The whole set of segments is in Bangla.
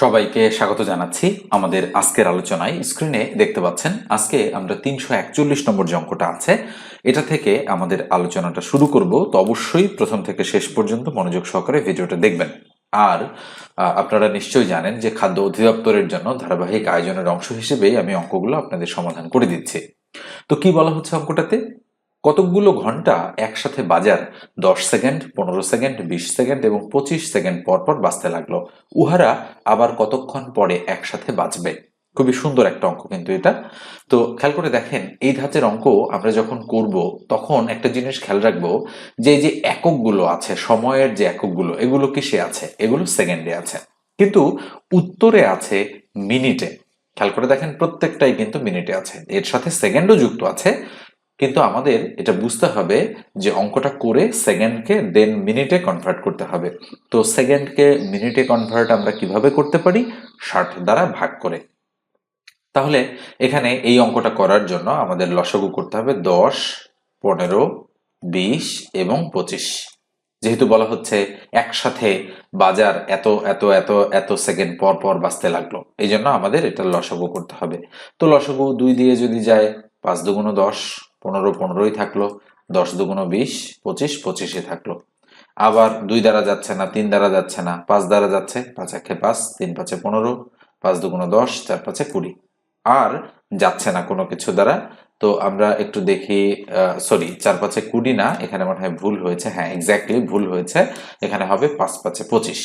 সবাইকে স্বাগত জানাচ্ছি আমাদের আজকের আলোচনায়। স্ক্রিনে দেখতে পাচ্ছেন, আজকে আমরা তিনশো একচল্লিশ নম্বর যে অঙ্কটা আছে, এটা থেকে আমাদের আলোচনাটা শুরু করব। তো অবশ্যই প্রথম থেকে শেষ পর্যন্ত মনোযোগ সহকারে ভিডিওটা দেখবেন। আর আপনারা নিশ্চয়ই জানেন যে খাদ্য অধিদপ্তরের জন্য ধারাবাহিক আয়োজনের অংশ হিসেবেই আমি অঙ্কগুলো আপনাদের সমাধান করে দিচ্ছি। তো কি বলা হচ্ছে অঙ্কটাতে? কতকগুলো ঘণ্টা একসাথে বাজার দশ সেকেন্ড, পনেরো সেকেন্ড, বিশ সেকেন্ড এবং পঁচিশ সেকেন্ড পর পর বাজতে লাগল। উহারা আবার কতক্ষণ পরে একসাথে বাজবে খুবই সুন্দর একটা অঙ্ক কিন্তু এটা। তো খেয়াল করে দেখেন, এই ধাঁচের অঙ্ক আমরা যখন করব, তখন একটা জিনিস খেয়াল রাখব, যে যে এককগুলো আছে, সময়ের যে এককগুলো, এগুলো কিসে আছে? এগুলো সেকেন্ডে আছে। কিন্তু উত্তরে আছে মিনিটে। খেয়াল করে দেখেন, প্রত্যেকটাই কিন্তু মিনিটে আছে। এর সাথে সেকেন্ডও যুক্ত আছে কিন্তু আমাদের এটা বুঝতে হবে যে অঙ্কটা করে সেকেন্ডকে দেন মিনিটে কনভার্ট করতে হবে। তো সেকেন্ডকে মিনিটে কনভার্ট আমরা কীভাবে করতে পারি? ষাট দ্বারা ভাগ করে। তাহলে এখানে এই অঙ্কটা করার জন্য আমাদের লসাগু করতে হবে দশ, পনেরো, বিশ এবং পঁচিশ। যেহেতু বলা হচ্ছে একসাথে বাজার এত এত এত এত সেকেন্ড পর পর বাঁচতে লাগল, এই জন্য আমাদের এটা লসাগু করতে হবে। তো লসাগু দুই দিয়ে যদি যায় পাঁচ দুগুণ দশ পনেরো পনেরোই থাকল, দশ দুগুণ বিশ, পঁচিশ পঁচিশে থাকল। আবার দুই দ্বারা যাচ্ছে না, তিন দ্বারা যাচ্ছে না, পাঁচ দ্বারা যাচ্ছে, পাঁচ একে পাঁচ, তিন পাঁচে পনেরো, পাঁচ দুগুণ দশ, চার পাঁচে কুড়ি। আর যাচ্ছে না কোনো কিছু দ্বারা, তো আমরা একটু দেখি সরি চার পাঁচে কুড়ি না, এখানে মনে হয় ভুল হয়েছে হ্যাঁ এক্স্যাক্টলি ভুল হয়েছে, এখানে হবে পাঁচ পাঁচে পঁচিশ।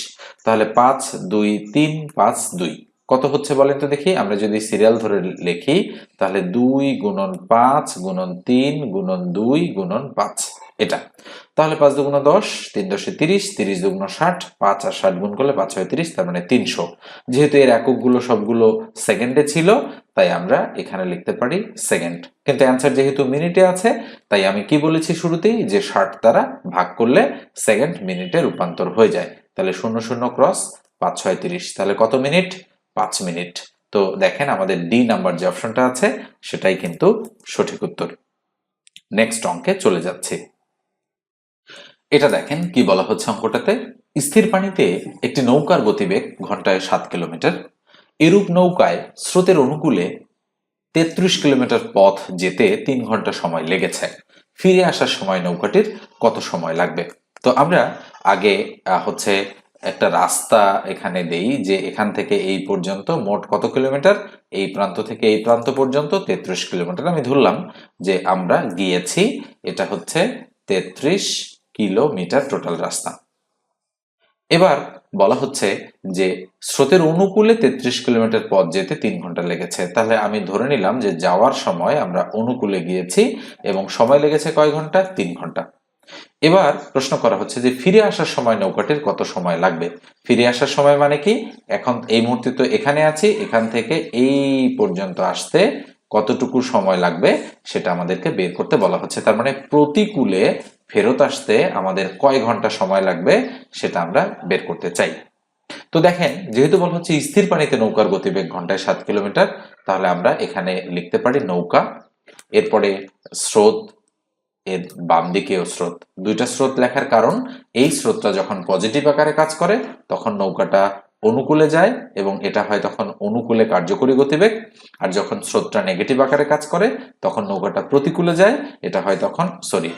তাহলে পাঁচ, দুই, তিন, পাঁচ, দুই। কত হচ্ছে বলেন তো দেখি? আমরা যদি সিরিয়াল ধরে লিখি, তাহলে দুই গুণন পাঁচ গুণন তিন গুণন দুই গুণন পাঁচ। এটা। তাহলে পাঁচ দুগুণ দশ, তিন দশে তিরিশ তিরিশ দুগুণ ষাট, পাঁচ আর ষাট গুণ করলে পাঁচ ছয় তিরিশ, তার মানে তিনশো। যেহেতু এর এককগুলো সবগুলো সেকেন্ডে ছিল, তাই আমরা এখানে লিখতে পারি সেকেন্ড কিন্তু অ্যান্সার যেহেতু মিনিটে আছে, তাই আমি কি বলেছি শুরুতেই? যে ষাট দ্বারা ভাগ করলে সেকেন্ড মিনিটে রূপান্তর হয়ে যায়। তাহলে শূন্য শূন্য ক্রস পাঁচ ছয় তিরিশ। তাহলে কত মিনিট পাঁচ মিনিট। তো দেখেন আমাদের ডি নাম্বার যে অপশনটা আছে, সেটাই কিন্তু সঠিক উত্তর। নেক্সট অঙ্কে চলে যাচ্ছে। এটা দেখেন কি বলা হচ্ছে অঙ্কটাতে? স্থির পানিতে একটি নৌকার গতিবেগ ঘন্টায় সাত কিলোমিটার। এরূপ নৌকায় স্রোতের অনুকূলে তেত্রিশ কিলোমিটার পথ যেতে তিন ঘণ্টা সময় লেগেছে। ফিরে আসার সময় নৌকাটির কত সময় লাগবে? তো আমরা আগে হচ্ছে একটা রাস্তা এখানে দেই যে এখান থেকে এই পর্যন্ত মোট কত কিলোমিটার? এই প্রান্ত থেকে এই প্রান্ত পর্যন্ত তেত্রিশ কিলোমিটার। আমি ধরলাম যে আমরা গিয়েছি, এটা হচ্ছে তেত্রিশ কিলোমিটার টোটাল রাস্তা। এবার বলা হচ্ছে যে স্রোতের অনুকূলে তেত্রিশ কিলোমিটার পথ যেতে তিন ঘণ্টা লেগেছে। তাহলে আমি ধরে নিলাম যে যাওয়ার সময় আমরা অনুকূলে গিয়েছি এবং সময় লেগেছে কয় ঘণ্টা? তিন ঘণ্টা। এবার প্রশ্ন করা হচ্ছে যে ফিরে আসার সময় নৌকাটির কত সময় লাগবে? ফিরে আসার সময় মানে কি? এখন এই মুহূর্তে তো এখানে আছি, এখান থেকে এই পর্যন্ত আসতে কতটুকু সময় লাগবে সেটা আমাদেরকে বের করতে বলা হচ্ছে। তার মানে প্রতিকূলে ফেরত আসতে আমাদের কয় ঘণ্টা সময় লাগবে সেটা আমরা বের করতে চাই। তো দেখেন, যেহেতু বলা হচ্ছে স্থির পানিতে নৌকার গতিবেগ ঘন্টায় সাত কিলোমিটার, তাহলে আমরা এখানে লিখতে পারি নৌকা, এরপরে স্রোত এর বাম দিকেও স্রোত। দুইটা স্রোত লেখার কারণ, এই স্রোতটা যখন পজিটিভ আকারে কাজ করে, তখন নৌকাটা অনুকূলে যায় এবং এটা হয় তখন অনুকূলে কার্যকরী গতিবেগ। আর যখন স্রোতটা নেগেটিভ আকারে কাজ করে, তখন নৌকাটা প্রতিকূলে যায়, এটা হয় তখন সরি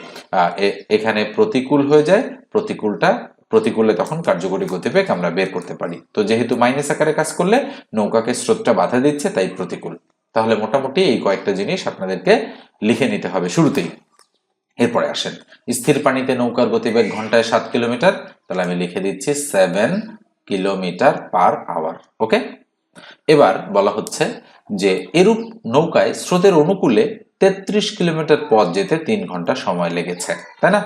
এখানে প্রতিকূল হয়ে যায়, প্রতিকূলটা, প্রতিকূলে তখন কার্যকরী গতিবেগ আমরা বের করতে পারি। তো যেহেতু মাইনাস আকারে কাজ করলে, নৌকাকে স্রোতটা বাধা দিচ্ছে, তাই প্রতিকূল। তাহলে মোটামুটি এই কয়েকটা জিনিস আপনাদেরকে লিখে নিতে হবে শুরুতেই। এরপরে আসেন। স্থির পানিতে নৌকার গতিবেগ ঘন্টায় সাত কিলোমিটার, তাহলে আমি লিখে দিচ্ছি seven kilometre per hour okay এবার বলা হচ্ছে যে এরূপ নৌকায় স্রোতের অনুকূলে তেত্রিশ কিলোমিটার পথ যেতে তিন ঘণ্টা সময় লেগেছে, তাই না?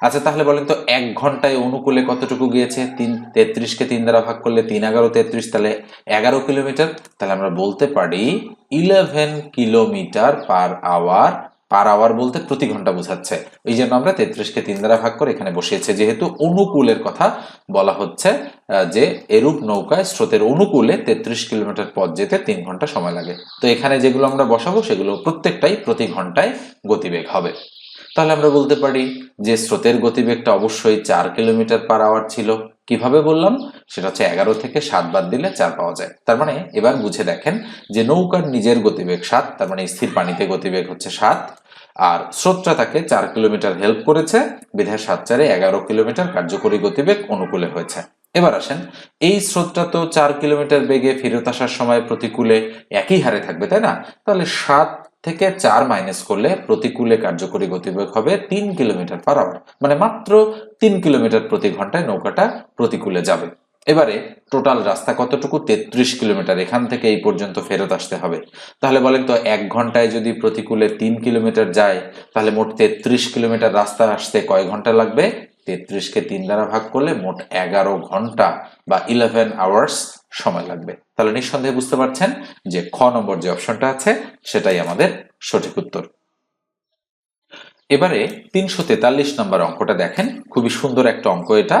আচ্ছা তাহলে বলেন তো এক ঘন্টায় অনুকূলে কতটুকু গিয়েছে? তিন, তেত্রিশকে তিন দ্বারা ভাগ করলে তিন, এগারো, তেত্রিশ, তাহলে এগারো কিলোমিটার। তাহলে আমরা বলতে পারি eleven kilometre per hour per hour বলতে প্রতি ঘণ্টা বোঝাচ্ছে। এই জন্য আমরা তেত্রিশকে তিন দ্বারা ভাগ করে এখানে বসিয়েছে। যেহেতু অনুকূলের কথা বলা হচ্ছে যে এরূপ নৌকায় স্রোতের অনুকূলে তেত্রিশ কিলোমিটার পথ যেতে তিন ঘণ্টা সময় লাগে। তো এখানে যেগুলো আমরা বসাবো, সেগুলো প্রত্যেকটাই প্রতি ঘন্টায় গতিবেগ হবে। তাহলে আমরা বলতে পারি যে স্রোতের গতিবেগটা অবশ্যই চার কিলোমিটার পার আওয়ার ছিল। কীভাবে বললাম? সেটা হচ্ছে এগারো থেকে সাত বাদ দিলে চার পাওয়া যায়। তার মানে এবার বুঝে দেখেন যে নৌকার নিজের গতিবেগ সাত, তার মানে স্থির পানিতে গতিবেগ হচ্ছে সাত। আর স্রোতটা তাকে চার কিলোমিটার হেল্প করেছে। বিধায় সাত চারে এগারো কিলোমিটার কার্যকরী গতিবেগ অনুকূলে হয়েছে। এবার আসেন, এই স্রোতটা তো চার কিলোমিটার বেগে ফেরত আসার সময় প্রতিকূলে একই হারে থাকবে, তাই না? তাহলে সাত থেকে চার মাইনাস করলে প্রতিকূলে কার্যকরী গতিবেগ হবে তিন কিলোমিটার পার আওয়ার মানে মাত্র তিন কিলোমিটার প্রতি ঘন্টায় নৌকাটা প্রতিকূলে যাবে। এবারে টোটাল রাস্তা কতটুকু? তেত্রিশ কিলোমিটার। এখান থেকে এই পর্যন্ত ফেরত আসতে হবে। তাহলে বলেন তো, এক ঘন্টায় যদি প্রতিকূলে তিন কিলোমিটার যায়, তাহলে মোট তেত্রিশ কিলোমিটার রাস্তা আসতে কয় ঘণ্টা লাগবে? তেত্রিশকে তিন দ্বারা ভাগ করলে মোট এগারো ঘণ্টা বা ইলেভেন আওয়ার্স সময় লাগবে। তাহলে নিঃসন্দেহে বুঝতে পারছেন যে খ নম্বর যে অপশনটা আছে, সেটাই আমাদের সঠিক উত্তর। এবারে তিনশো তেতাল্লিশ নম্বর অঙ্কটা দেখেন, খুবই সুন্দর একটা অঙ্ক এটা।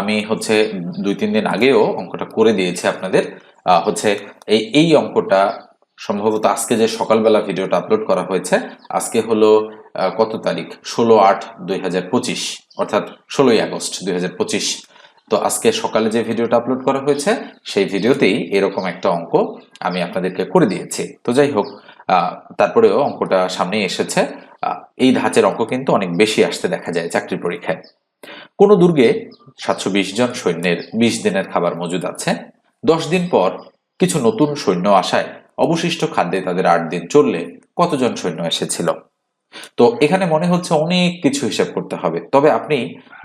আমি হচ্ছে দুই, তিন দিন আগেও অঙ্কটা করে দিয়েছি আপনাদের। হচ্ছে এই এই অঙ্কটা সম্ভবত আজকে যে সকালবেলা ভিডিওটা আপলোড করা হয়েছে, আজকে হলো কত তারিখ? ষোলো আট দুই হাজার পঁচিশ, অর্থাৎ ষোলোই আগস্ট দুই হাজার পঁচিশ। তো আজকে সকালে যে ভিডিওটা আপলোড করা হয়েছে, সেই ভিডিওতেই এরকম একটা অঙ্ক আমি আপনাদেরকে করে দিয়েছি। তো যাই হোক তারপরেও অঙ্কটা সামনে এসেছে। এই ধাঁচের অঙ্ক কিন্তু অনেক বেশি আসতে দেখা যায় চাকরির পরীক্ষায়। কোনো দুর্গে সাতশো বিশ জন সৈন্যের বিশ দিনের খাবার মজুদ আছে। দশ দিন পর কিছু নতুন সৈন্য আসায় অবশিষ্ট খাদ্যে তাদের আট দিন চললে কতজন সৈন্য এসেছিল? তো এখানে মনে হচ্ছে অনেক কিছু হিসাব করতে হবে। তবে আপনি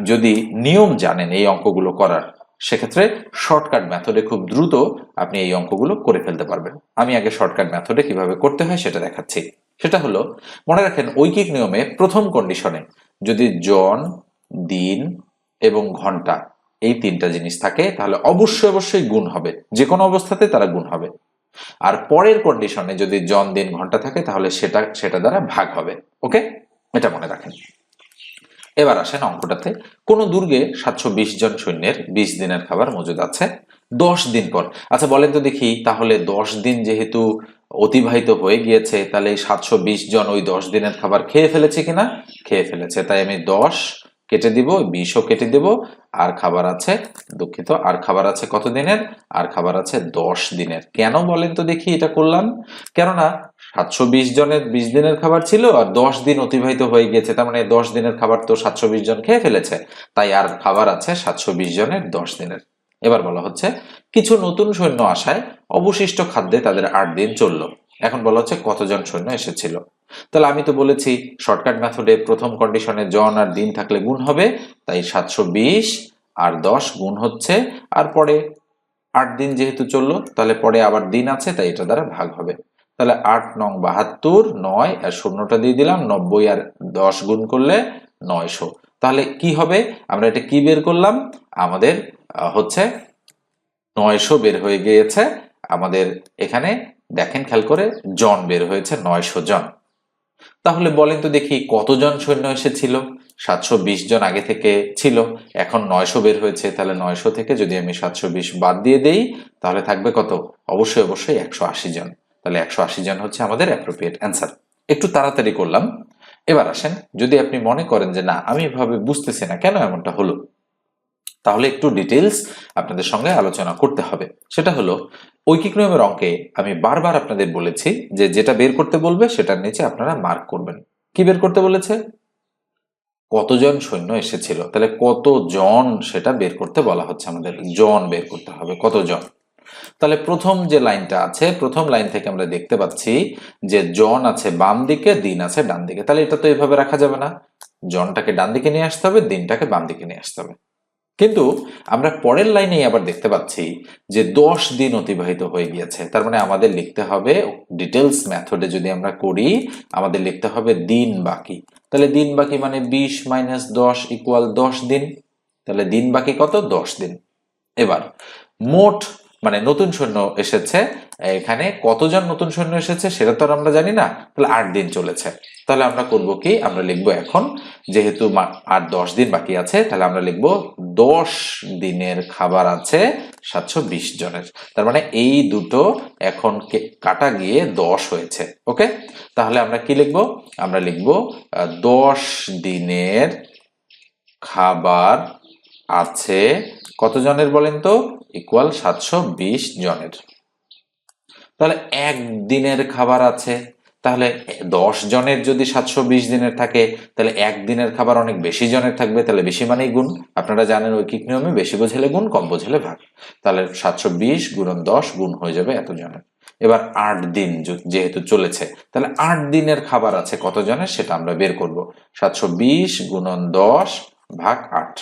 যদি নিয়ম জানেন এই অঙ্কগুলো করার সেক্ষেত্রে শর্টকাট মেথডে খুব দ্রুত আপনি এই অঙ্কগুলো করে ফেলতে পারবেন। আমি আগে শর্টকাট মেথডে কীভাবে করতে হয় সেটা দেখাচ্ছি। সেটা হলো, মনে রাখেন ঐকিক নিয়মে প্রথম কন্ডিশনে যদি জন, দিন এবং ঘণ্টা এই তিনটা জিনিস থাকে, তাহলে অবশ্যই অবশ্যই গুণ হবে। যে কোনো অবস্থাতে তারা গুণ হবে। আর পরের কন্ডিশনে যদি জন, দিন, ঘণ্টা থাকে, তাহলে সেটা সেটা দ্বারা ভাগ হবে। ওকে? এটা মনে রাখেন। এবার আসেন অঙ্কটাতে। কোন দুর্গে সাতশো বিশ জন সৈন্যের বিশ দিনের খাবার মজুদ আছে। দশ দিন পর। আচ্ছা বলেন তো দেখি, তাহলে দশ দিন যেহেতু অতিবাহিত হয়ে গিয়েছে, তাহলে এই সাতশো বিশ জন ওই দশ দিনের খাবার খেয়ে ফেলেছে কিনা? খেয়ে ফেলেছে। তাই আমি দশ কেটে দিব বিশও কেটে দিব। আর খাবার আছে দুঃখিত, আর খাবার আছে কত দিনের? আর খাবার আছে দশ দিনের। কেন বলেন তো দেখি এটা করলাম। কেননা সাতশো বিশ জনের বিশ দিনের খাবার ছিল আর দশ দিন অতিবাহিত হয়ে গেছে। তার মানে দশ দিনের খাবার তো সাতশো বিশ জন খেয়ে ফেলেছে। তাই আর খাবার আছে সাতশো বিশ জনের দশ দিনের। এবার বলা হচ্ছে, কিছু নতুন সৈন্য আসায় অবশিষ্ট খাদ্যে তাদের আট দিন চলল। এখন বলা হচ্ছে কতজন সৈন্য এসেছিল? তাহলে আমি তো বলেছি শর্টকাট মেথডে প্রথম কন্ডিশনে জন আর দিন থাকলে গুণ হবে, তাই সাতশো বিশ আর দশ গুণ হচ্ছে, আর পরে আট দিন যেহেতু চলল, তাহলে পরে আবার দিন আছে, তাই এটা দ্বারা ভাগ হবে। তাহলে আট নং বাহাত্তর, নয় আর শূন্যটা দিয়ে দিলাম, নব্বই আর দশ গুণ করলে নয়শো। তাহলে কি হবে? আমরা এটা কি বের করলাম? আমাদের হচ্ছে নয়শো বের হয়ে গিয়েছে, আমাদের এখানে দেখেন, খেয়াল করে জন বের হয়েছে নয়শো জন। তাহলে বলেন তো দেখি কতজন সৈন্য এসেছিল? সাতশো বিশ জন আগে থেকে ছিল, এখন নয়শো বের হয়েছে, তাহলে নয়শো থেকে যদি আমি সাতশো বিশ বাদ দিয়ে দেই, তাহলে থাকবে কত? অবশ্যই অবশ্যই একশো আশি জন। তাহলে একশো আশি জন হচ্ছে আমাদের অ্যাপ্রোপ্রিয়েট অ্যান্সার একটু তাড়াতাড়ি করলাম। এবার আসেন, যদি আপনি মনে করেন যে না, আমি এভাবে বুঝতেছি না, কেন এমনটা হলো? তাহলে একটু ডিটেলস আপনাদের সঙ্গে আলোচনা করতে হবে। সেটা হলো ঐকিক নিয়মের অঙ্কে আমি বারবার আপনাদের বলেছি যে যেটা বের করতে বলবে সেটার নিচে আপনারা মার্ক করবেন। কি বের করতে বলেছে? কতজন সৈন্য এসেছিল? তাহলে কতজন সেটা বের করতে বলা হচ্ছে আমাদের। জন বের করতে হবে, কতজন? তাহলে প্রথম যে লাইনটা আছে, প্রথম লাইন থেকে আমরা দেখতে পাচ্ছি যে জন আছে বাম দিকে, দিন আছে ডান দিকে। তাহলে এটা তো এইভাবে রাখা যাবে না। জনটাকে ডান দিকে নিয়ে আসতে হবে, দিনটাকে বাম দিকে নিয়ে আসতে হবে। কিন্তু আমরা পরের লাইনেই আবার দেখতে পাচ্ছি যে দশ দিন অতিবাহিত হয়ে গিয়েছে। তার মানে আমাদের লিখতে হবে ডিটেলস মেথডে যদি আমরা করি, আমাদের লিখতে হবে দিন বাকি। তাহলে দিন বাকি মানে বিশ মাইনাস দশ ইকুয়াল দশ দিন। তাহলে দিন বাকি কত? দশ দিন। এবার মোট মানে নতুন সৈন্য এসেছে এখানে কতজন নতুন সৈন্য এসেছে সেটা তো আর আমরা জানি না। তাহলে আট দিন চলেছে। তাহলে আমরা করব কি? আমরা লিখব এখন, যেহেতু আর দশ দিন বাকি আছে, তাহলে আমরা লিখব দশ দিনের খাবার আছে সাতশো বিশ জনের। তার মানে এই দুটো এখন কাটা গিয়ে দশ হয়েছে। ওকে? তাহলে আমরা কি লিখব? আমরা লিখব দশ দিনের খাবার আছে কতজনের বলেন তো? ইকুয়াল সাতশো বিশ জনের। তাহলে এক দিনের খাবার আছে, তাহলে দশ জনের যদি সাতশো বিশ দিনের থাকে, তাহলে এক দিনের খাবার অনেক বেশি জনের থাকবে, তাহলে বেশি মানেই গুণ। আপনারা জানেন ঐকিক নিয়মে বেশি বোঝালে গুণ, কম বোঝালে ভাগ। তাহলে সাতশো বিশ গুণন দশ গুণ হয়ে যাবে এত জনের এবার আট দিন যেহেতু চলেছে, তাহলে আট দিনের খাবার আছে কত জনের সেটা আমরা বের করব। সাতশো বিশ গুণন দশ ভাগ আট।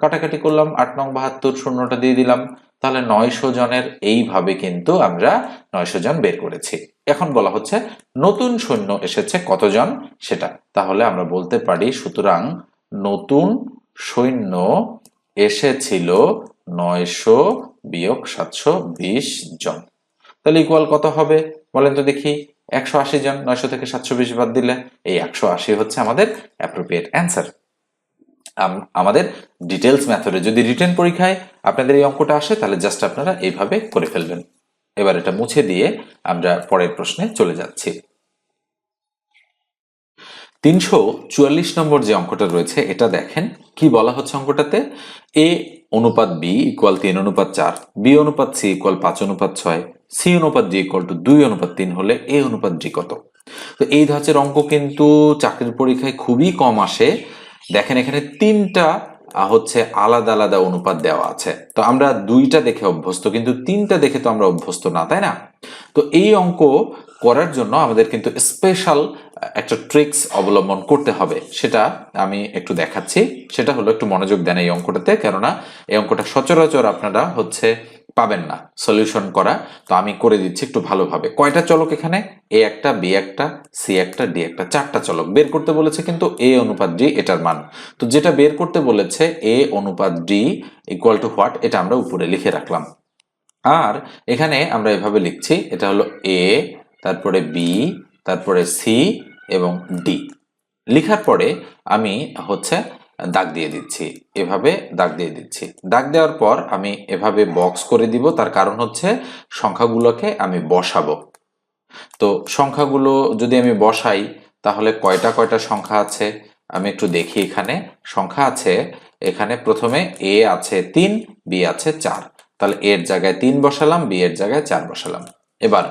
কাটাকাটি করলাম, আট নং বাহাত্তর শূন্যটা দিয়ে দিলাম। তাহলে নয়শো জনের এইভাবে কিন্তু আমরা নয়শো জন বের করেছি। এখন বলা হচ্ছে নতুন সৈন্য এসেছে কতজন? সেটা। তাহলে আমরা বলতে পারি সুতরাং নতুন সৈন্য এসেছিল নয়শো বিয়োগ সাতশো বিশ জন। তাহলে ইকুয়াল কত হবে? বলেন তো দেখি। একশো আশি জন, নয়শো থেকে সাতশো বিশ বাদ দিলে এই একশো আশি হচ্ছে আমাদের অ্যাপ্রোপ্রিয়েট অ্যান্সার আমাদের ডিটেলস মেথডে যদি রিটেন পরীক্ষায় আপনাদের এই অঙ্কটা আসে, তাহলে জাস্ট আপনারা এইভাবে করে ফেলবেন। এবার এটা মুছে দিয়ে আমরা পরের প্রশ্নে চলে যাচ্ছি। তিনশো চুয়াল্লিশ নম্বর যে অঙ্কটা রয়েছে, এটা দেখেন। কি বলা হচ্ছে অঙ্কটাতে? এ অনুপাত বি ইকুয়াল তিন অনুপাত চার বি অনুপাত সি ইকুয়াল পাঁচ অনুপাত ছয় সি অনুপাত ডি ইকুয়াল টু দুই অনুপাত তিন হলে এ অনুপাত ডি কত? তো এই ধাঁচের অঙ্ক কিন্তু চাকরির পরীক্ষায় খুবই কম আসে। দেখেন, এখানে তিনটা হচ্ছে আলাদা আলাদা অনুপাত দেওয়া আছে। তো আমরা দুইটা দেখে অভ্যস্ত, কিন্তু তিনটা দেখে তো আমরা অভ্যস্ত না, তাই না? তো এই অঙ্ক করার জন্য আমাদের কিন্তু স্পেশাল একটা ট্রিক্স অবলম্বন করতে হবে। সেটা আমি একটু দেখাচ্ছি। সেটা হলো একটু মনোযোগ দেন এই অঙ্কটাতে, কেননা এই অঙ্কটা সচরাচর আপনারা হচ্ছে পাবেন না সলিউশন করা। তো আমি করে দিচ্ছি একটু ভালোভাবে। কয়টা চলক এখানে? এ একটা, বি একটা, সি একটা, ডি একটা, চারটা চলক। বের করতে বলেছে কিন্তু এ অনুপাত ডি, এটার মান। তো যেটা বের করতে বলেছে এ অনুপাত ডি ইকুয়াল টু হোয়াট এটা আমরা উপরে লিখে রাখলাম। আর এখানে আমরা এভাবে লিখছি, এটা হলো এ, তারপরে বি, তারপরে সি এবং ডি। লিখার পরে আমি হচ্ছে দাগ দিয়ে দিচ্ছি, এভাবে দাগ দিয়ে দিচ্ছি। দাগ দেওয়ার পর আমি এভাবে বক্স করে দিব, তার কারণ হচ্ছে সংখ্যাগুলোকে আমি বসাবো। তো সংখ্যাগুলো যদি আমি বসাই, তাহলে কয়টা কয়টা সংখ্যা আছে? আমি একটু দেখি এখানে। সংখ্যা আছে, এখানে প্রথমে এ আছে তিন, বি আছে চার। তাহলে এর জায়গায় তিন বসালাম, বি এর জায়গায় চার বসালাম। এবার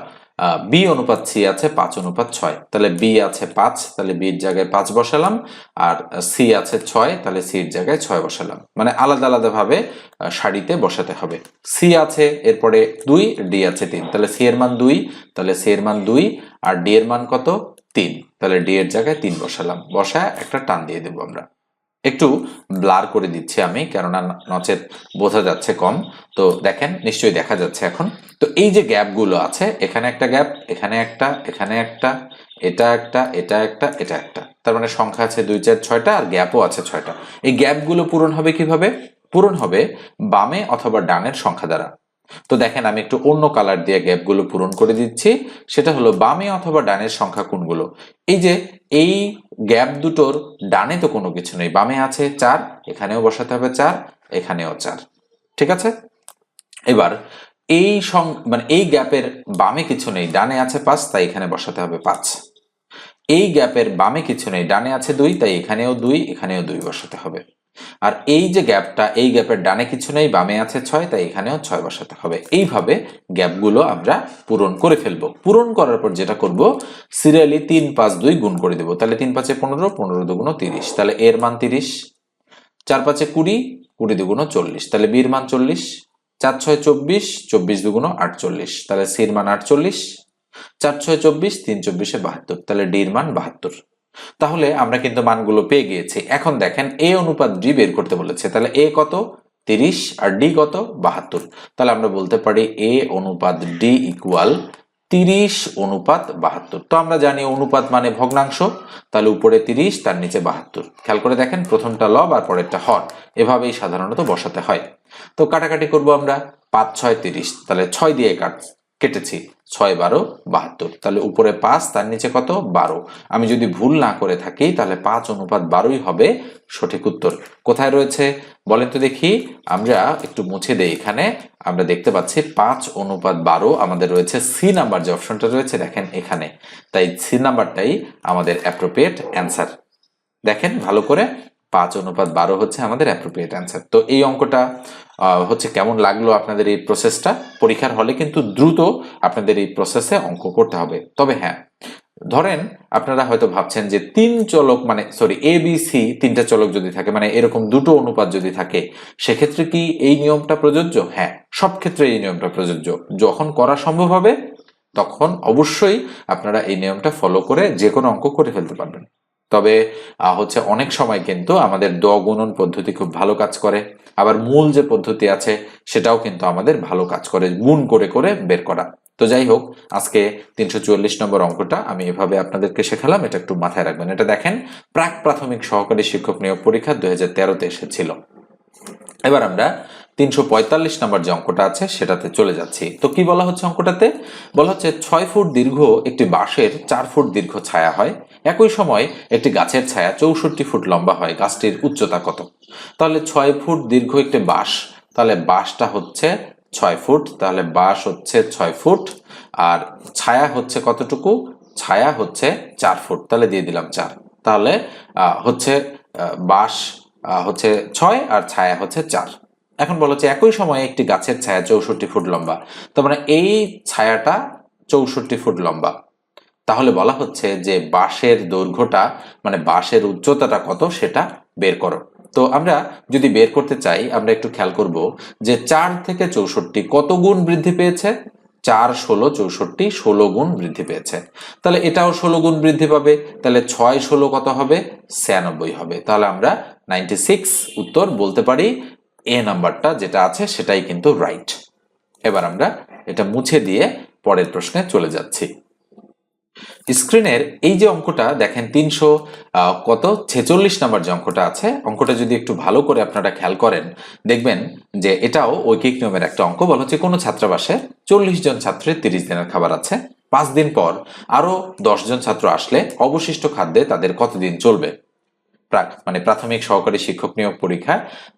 বি অনুপাত সি আছে পাঁচ অনুপাত ছয়। তাহলে বি আছে পাঁচ তাহলে বির জায়গায় পাঁচ বসালাম আর সি আছে ছয় তাহলে সির জায়গায় ছয় বসালাম। মানে আলাদা আলাদা ভাবে আহ, সারিতে বসাতে হবে। সি আছে এরপরে দুই ডি আছে তিন। তাহলে সি এর মান দুই তাহলে সি এর মান দুই আর ডি এর মান কত? তিন। তাহলে ডি এর জায়গায় তিন বসালাম। বসায় একটা টান দিয়ে দেবো আমরা। একটু ব্লার করে দিচ্ছি আমি, কেননা নচেত বোঝা যাচ্ছে কম। তো দেখেন, নিশ্চয়ই দেখা যাচ্ছে এখন। তো এই যে গ্যাপগুলো আছে, এখানে একটা গ্যাপ, এখানে একটা এখানে একটা, এটা একটা এটা একটা এটা একটা। তার মানে সংখ্যা আছে দুই, চার, ছয়টা, আর গ্যাপও আছে ছয়টা। এই গ্যাপগুলো পূরণ হবে কীভাবে? পূরণ হবে বামে অথবা ডানের সংখ্যা দ্বারা। তো দেখেন, আমি একটু অন্য কালার দিয়ে গ্যাপগুলো পূরণ করে দিচ্ছি। সেটা হলো বামে অথবা ডানের সংখ্যা কোনগুলো? এই যে এই গ্যাপ দুটোর ডানে তো কোনো কিছু নেই। বামে আছে চার, এখানেও বসাতে হবে চার, এখানেও চার। ঠিক আছে? এবার এই সং মানে এই গ্যাপের বামে কিছু নেই। ডানে আছে পাঁচ, তাই এখানে বসাতে হবে পাঁচ। এই গ্যাপের বামে কিছু নেই। ডানে আছে দুই, তাই এখানেও দুই এখানেও দুই বসাতে হবে। আর এই যে গ্যাপটা, এই গ্যাপের ডানে কিছু নেই, বামে আছে ছয়, তাই এখানেও ছয় বসাতে হবে। এইভাবে গ্যাপগুলো আমরা পূরণ করে ফেলব। পূরণ করার পর যেটা করব সিরিয়ালি তিন পাঁচ দুই গুণ করে দেবো। তাহলে তিন পাঁচে পনেরো পনেরো দুগুণ তিরিশ। তাহলে এর মান তিরিশ, চার পাঁচে কুড়ি কুড়ি দুগুণ চল্লিশ। তাহলে বির মান চল্লিশ, চার ছয় চব্বিশ চব্বিশ দুগুণ আটচল্লিশ। তাহলে সির মান আটচল্লিশ, চার ছয় চব্বিশ, তিন চব্বিশে বাহাত্তর। তাহলে ডির মান বাহাত্তর। তাহলে আমরা কিন্তু মানগুলো পেয়ে গিয়েছি। এখন দেখেন, এ অনুপাত ডি বের করতে বলেছে। তাহলে এ কত? তিরিশ। আর ডি কত? বাহাত্তর। তাহলে আমরা বলতে পারি এ অনুপাত ডি ইকুয়াল তিরিশ অনুপাত বাহাত্তর। তো আমরা জানি অনুপাত মানে ভগ্নাংশ। তাহলে উপরে তিরিশ, তার নিচে বাহাত্তর। খেয়াল করে দেখেন, প্রথমটা লব আর পরেরটা হর। এভাবেই সাধারণত বসাতে হয়। তো কাটাকাটি করব আমরা। পাঁচ, ছয়, তিরিশ। তাহলে ছয় দিয়ে কাট কেটেছি, ছয় বারো বাহাত্তর। তাহলে উপরে পাঁচ, তার নিচে কত? বারো। আমি যদি ভুল না করে থাকি, তাহলে পাঁচ অনুপাত বারোই হবে সঠিক উত্তর। কোথায় রয়েছে? বলেন তো দেখি, আমরা একটু মুছে দেই এখানে। আমরা দেখতে পাচ্ছি পাঁচ অনুপাত বারো আমাদের রয়েছে সি নাম্বার যে অপশনটা রয়েছে, দেখেন এখানে। তাই সি নাম্বারটাই আমাদের অ্যাপ্রোপ্রিয়েট অ্যান্সার দেখেন, ভালো করে পাঁচ অনুপাত বারো হচ্ছে আমাদের অ্যাপ্রোপ্রিয়েট অ্যান্সার তো এই অঙ্কটা হচ্ছে কেমন লাগল আপনাদের এই প্রসেসটা পরীক্ষার হলে কিন্তু দ্রুত আপনাদের এই প্রসেসে অঙ্ক করতে হবে। তবে হ্যাঁ ধরেন আপনারা হয়তো ভাবছেন যে তিন চলক মানে সরি এ বি সি তিনটা চলক যদি থাকে মানে এরকম দুটো অনুপাত যদি থাকে, সেক্ষেত্রে কি এই নিয়মটা প্রযোজ্য? হ্যাঁ সব ক্ষেত্রে এই নিয়মটা প্রযোজ্য। যখন করা সম্ভব হবে, তখন অবশ্যই আপনারা এই নিয়মটা ফলো করে যে কোনো অঙ্ক করে ফেলতে পারবেন। তবে হচ্ছে অনেক সময় কিন্তু আমাদের দ গুণন পদ্ধতি খুব ভালো কাজ করে। আবার মূল যে পদ্ধতি আছে, সেটাও কিন্তু আমাদের ভালো কাজ করে, গুণ করে করে বের করা। তো যাই হোক, আজকে তিনশো চুয়াল্লিশ নম্বর অঙ্কটা আমি এভাবে আপনাদেরকে শেখালাম, এটা একটু মাথায় রাখবেন। এটা দেখেন প্রাক প্রাথমিক সহকারী শিক্ষক নিয়োগ পরীক্ষা দুই হাজার তেরোতে এসেছিল। এবার আমরা তিনশো পঁয়তাল্লিশ নম্বর যে অঙ্কটা আছে, সেটাতে চলে যাচ্ছি। তো কি বলা হচ্ছে অঙ্কটাতে? বলা হচ্ছে ছয় ফুট দীর্ঘ একটি বাঁশের চার ফুট দীর্ঘ ছায়া হয়। একই সময় একটি গাছের ছায়া চৌষট্টি ফুট লম্বা হয়। গাছটির উচ্চতা কত? তাহলে ছয় ফুট দীর্ঘ একটি বাঁশ, তাহলে বাঁশটা হচ্ছে ছয় ফুট, তাহলে বাঁশ হচ্ছে ছয় ফুট, আর ছায়া হচ্ছে কতটুকু? ছায়া হচ্ছে চার ফুট, তাহলে দিয়ে দিলাম চার। তাহলে হচ্ছে বাঁশ হচ্ছে ছয় আর ছায়া হচ্ছে চার। এখন বলা হচ্ছে একই সময়ে একটি গাছের ছায়া চৌষট্টি ফুট লম্বা। তার মানে এই ছায়াটা চৌষট্টি ফুট লম্বা। তাহলে বলা হচ্ছে যে বাঁশের দৈর্ঘ্যটা মানে বাঁশের উচ্চতাটা কত সেটা বের করো। তো আমরা যদি বের করতে চাই, আমরা একটু খেয়াল করব যে চার থেকে চৌষট্টি কত গুণ বৃদ্ধি পেয়েছে? চার, ষোলো, চৌষট্টি, ষোলো গুণ বৃদ্ধি পেয়েছে। তাহলে এটাও ষোলো গুণ বৃদ্ধি পাবে। তাহলে ছয়, ষোলো কত হবে? ছিয়ানব্বই হবে। তাহলে আমরা নাইনটি সিক্স উত্তর বলতে পারি এ নাম্বারটা যেটা আছে সেটাই কিন্তু রাইট এবার আমরা এটা মুছে দিয়ে পরের প্রশ্নে চলে যাচ্ছি। স্ক্রিনের এই যে অঙ্কটা, দেখেন তিনশো কত? ছেচল্লিশ নাম্বার যে অঙ্কটা আছে, অঙ্কটা যদি একটু ভালো করে আপনারা খেয়াল করেন, দেখবেন যে এটাও ঐকিক নিয়মের একটা অঙ্ক। বলা হচ্ছে কোনো ছাত্রাবাসে চল্লিশ জন ছাত্রের তিরিশ দিনের খাবার আছে। পাঁচ দিন পর আরও জন ছাত্র আসলে অবশিষ্ট খাদ্যে তাদের কতদিন চলবে? প্রাক মানে প্রাথমিক সহকারী শিক্ষক নিয়োগ পরীক্ষা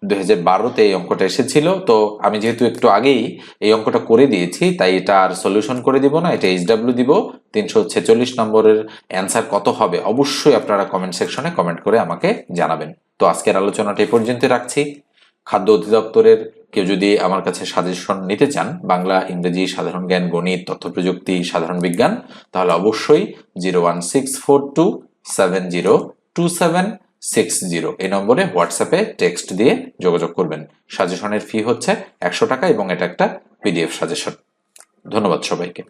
দুই হাজার বারোতে এই অঙ্কটা এসেছিল। তো আমি যেহেতু একটু আগেই এই অঙ্কটা করে দিয়েছি, তাই এটা আর সলিউশন করে দিব না, এটা এইচডাব্লিউ দিব। তিনশো ছেচল্লিশ নম্বরের অ্যান্সার কত হবে অবশ্যই আপনারা কমেন্ট সেকশনে কমেন্ট করে আমাকে জানাবেন। তো আজকের আলোচনাটা এই পর্যন্ত রাখছি। খাদ্য অধিদপ্তরের কেউ যদি আমার কাছে সাজেশন নিতে চান, বাংলা, ইংরেজি, সাধারণ জ্ঞান, গণিত, তথ্য প্রযুক্তি, সাধারণ বিজ্ঞান, তাহলে অবশ্যই zero one six four two seven zero two seven six zero এই নম্বরে হোয়াটসঅ্যাপে টেক্সট দিয়ে যোগাযোগ করবেন। সাজেশনের ফি হচ্ছে একশো টাকা এবং এটা একটা পিডিএফ সাজেশন ধন্যবাদ সবাইকে।